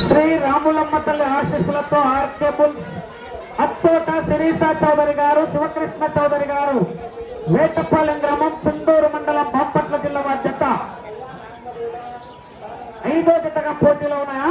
శ్రీ రాములమ్మ తల్లి ఆశీస్సులతో ఆర్కేబుల్ అత్తోట శిరీష చౌదరి గారు శివకృష్ణ చౌదరి గారు వేటపాలెం గ్రామం చుండూరు మండలం బాపట్ల జిల్లా బాధ్యత. ఐదో జతగా పోటీలో ఉన్నాయా?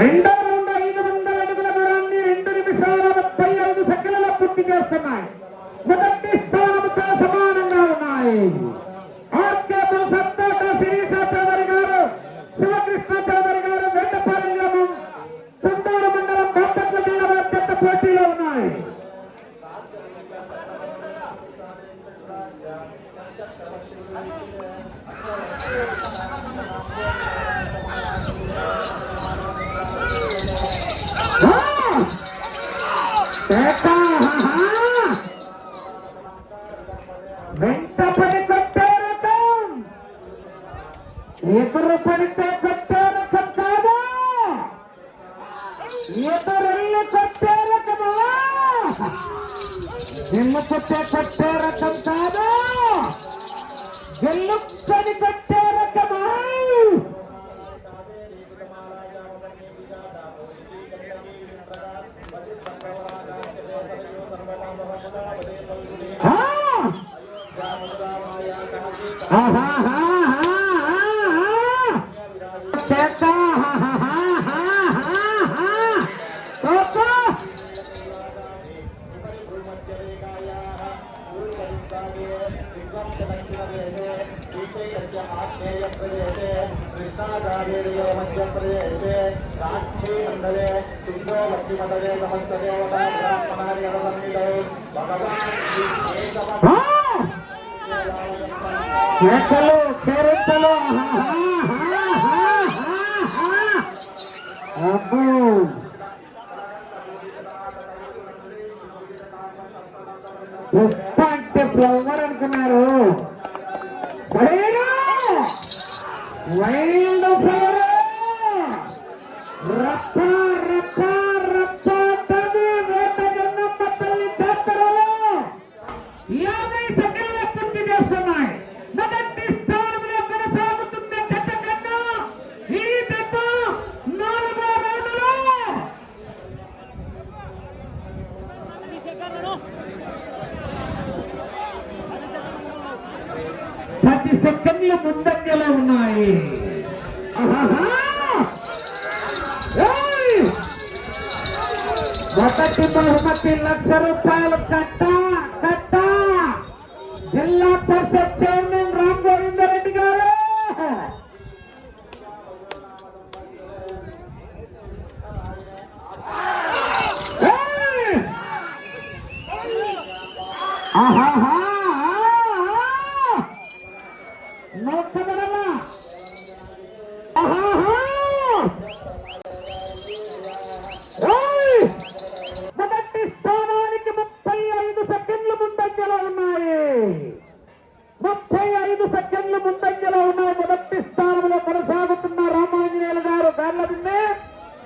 ரெண்டு కేక! లక్ష్మీమండలే సమస్త ఆహాహా! ఏయ్! మొదటి బహుమతి లక్ష రూపాయలు కట్ట కట్ట జిల్లా పరిషత్ చైర్మన్ రామ్ గోవిందరెడ్డి గారు ఏయ్! ఆహాహా!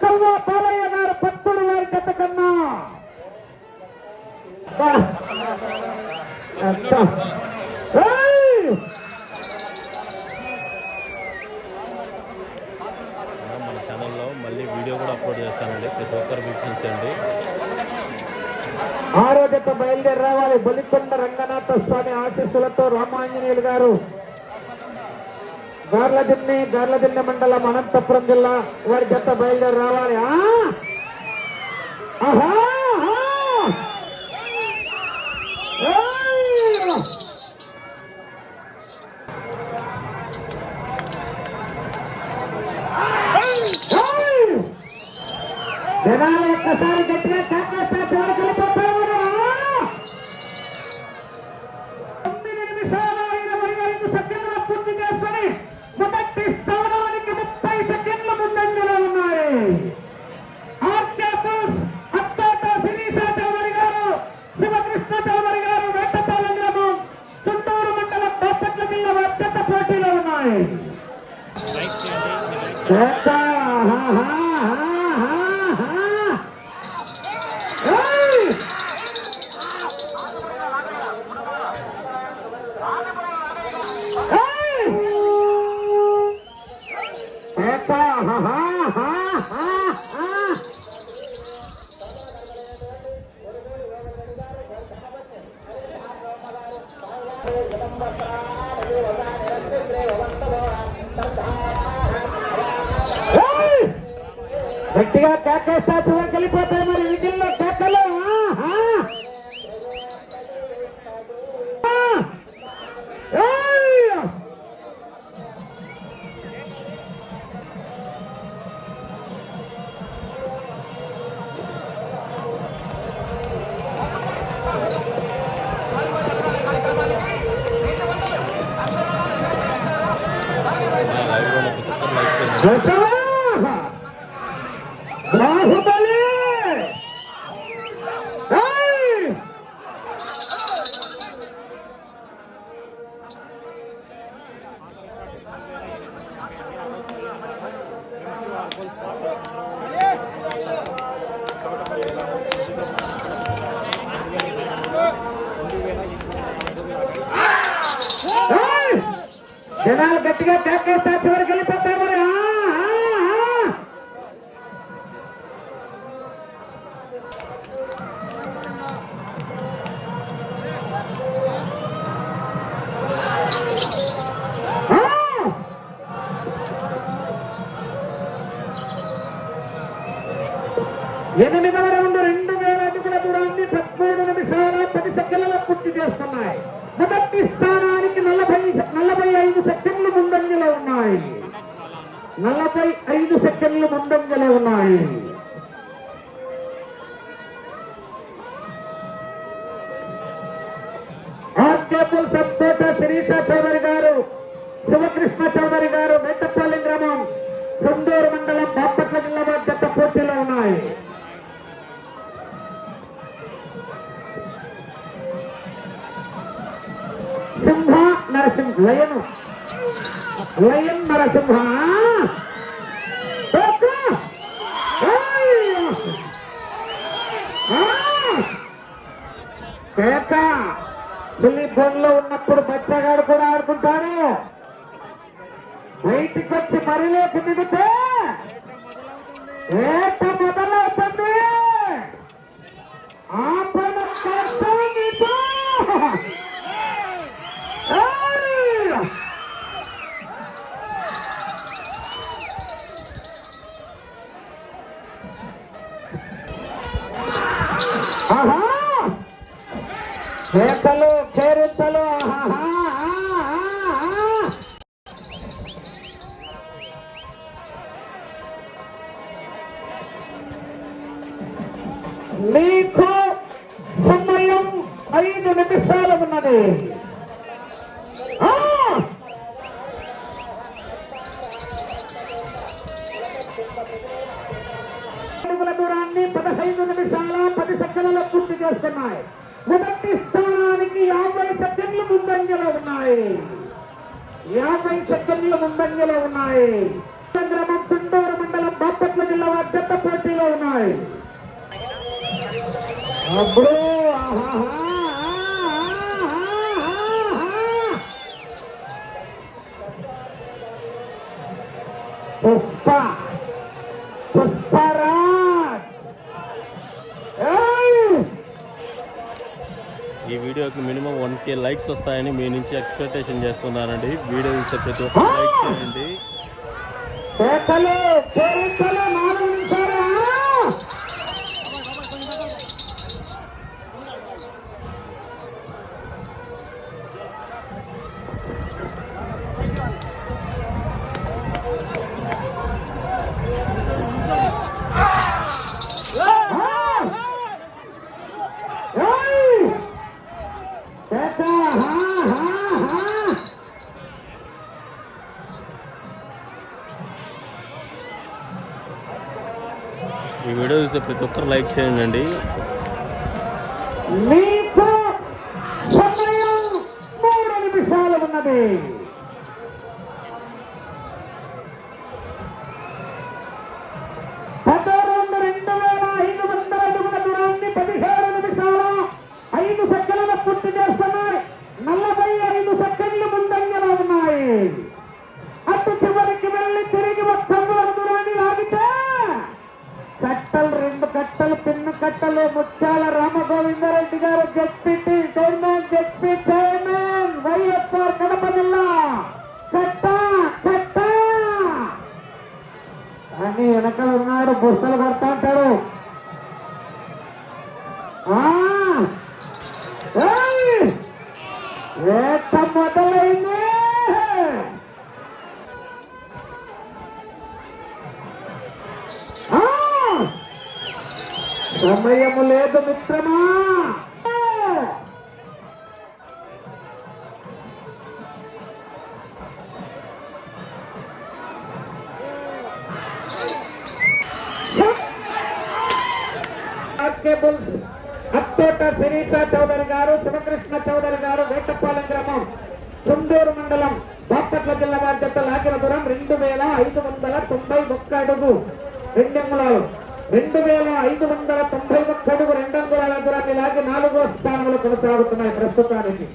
కవ్వ పాలయ్య గారు పత్తుడు వారి జత కన్నా! మన ఛానల్లో మళ్ళీ వీడియో కూడా అప్లోడ్ చేస్తానండి. ప్రతి ఒక్కరు వీక్షించండి. ఆరో జత బయలుదేరి రావాలి. బలికొండ రంగనాథ స్వామి ఆశీస్సులతో రామాంజనేయులు గారు గార్లదిన్నె గార్లదిన్నె మండలం అనంతపురం జిల్లా వారి జత బయలుదేరి రావాలి ఆ? ఆహా! ఆహా! ఏయ్! ఏయ్! జనాలు ఒక్కసారి గట్టిగా కాకేస్తే తోడుకెళ్ళిపోతారు తొమ్మిది చేత, హా, గట్టిగా కేకేస్తా చివరికి వెళ్ళిపోతాయి మరి విధుల్లో కేకలు Let's go! గట్టిగా బ్యాక్ ప్యాకేస్తా వరకు వెళ్ళిపోతారు మరి ఎనిమిదవ రౌండ్ రెండు వేల అడుగుల దూరాన్ని పదమూడు నిమిషాల పది సెకండ్ల పూర్తి చేస్తున్నాయి. మొదటి స్థానం నలభై నలభై ఐదు సెకండ్లు ముందంజలో ఉన్నాయి నలభై ఐదు సెకండ్లు ముందంజలో ఉన్నాయి. ఆర్కేపుల్ సబ్కోట శిరీష చౌదరి గారు శివకృష్ణ చౌదరి గారు మెట్టపల్లి గ్రామం సొందూరు మండలం బాపట్ల జిల్లా వారి పోటీలో ఉన్నాయి. సింహ నరసింహ లయను లయన్ నరసింహ తోక! కేక పిల్లి ఉన్నప్పుడు బచ్చగాడు కూడా ఆడుకుంటాడు. బయటికి వచ్చి మరి లేపు కేకలు కేరింతలు మీకు సమయం ఐదు నిమిషాలు ఉన్నది. Thank you. పదహైదు నిమిషాల పది సెకండ్ల పూర్తి చేస్తున్నాయి. మొదటి స్థానానికి యాభై సెకండ్లు ముందంజలో ఉన్నాయి. యాభై సెకండ్లు ముందంజలో ఉన్నాయి. చంద్రమం చుండూరు మండలం బాపట్ల జిల్లా వారి చెత్త పోటీలో ఉన్నాయి. అప్పుడు ఆహాహా. లైక్స్ వస్తాయని మీ నుంచి ఎక్స్పెక్టేషన్ చేస్తున్నానండి. వీడియో చూసే ప్రతి ఒక్కరు లైక్ చేయండి. చూసే ప్రతి ఒక్కరు లైక్ చేయండి. అండి ఉన్నది. సమయము లేదు మిత్రమా. అత్తోట శిరీష చౌదరి గారు శివకృష్ణ చౌదరి గారు వేటపాలెం గ్రామం చుండూరు మండలం బాపట్ల జిల్లా వారి జట్టు లాగిన దూరం రెండు వేల ఐదు వందల తొంభై ఒక్క అడుగు. రెండంగుళాలు రెండు వేల ఐదు వందల తొంభై ఒక్క అడుగు రెండంగుళాల దూరాన్ని లాగి నాలుగో స్థానంలో కొనసాగుతున్నాయి ప్రస్తుతానికి.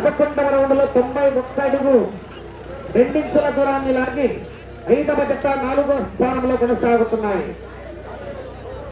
పదకొండవ రౌండ్లో తొంభై ఒక్క అడుగు రెండించుల దూరాన్ని లాగి ఐదవ జట్ట నాలుగో స్థానంలో కొనసాగుతున్నాయి.